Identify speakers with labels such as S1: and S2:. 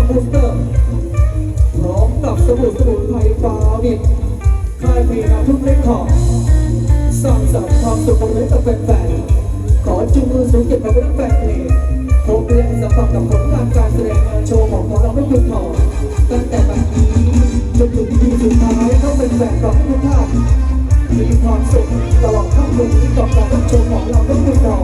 S1: ับบูสเตอร์พร้อมกับสบู่สมุนไพรฟาวิดค่ายเพลงทุกเล็กขอบสร้างสรรค์ความสุขของเล็กกับแฝงๆขอจุงมือสูงเก็บความรักแฝนเพลงพบแล่ะสัมผัสกับผลงานการแสดงงโชว์ของเราไม่หยุดถอตั้งแต่บัดนี้จนถึงทีสุดท้ายต้องเป็นแฟนกับทุกท่านมีความสุขตลอดทั้งคืนนี้กับการรับชมของเราไม่หยุดถอ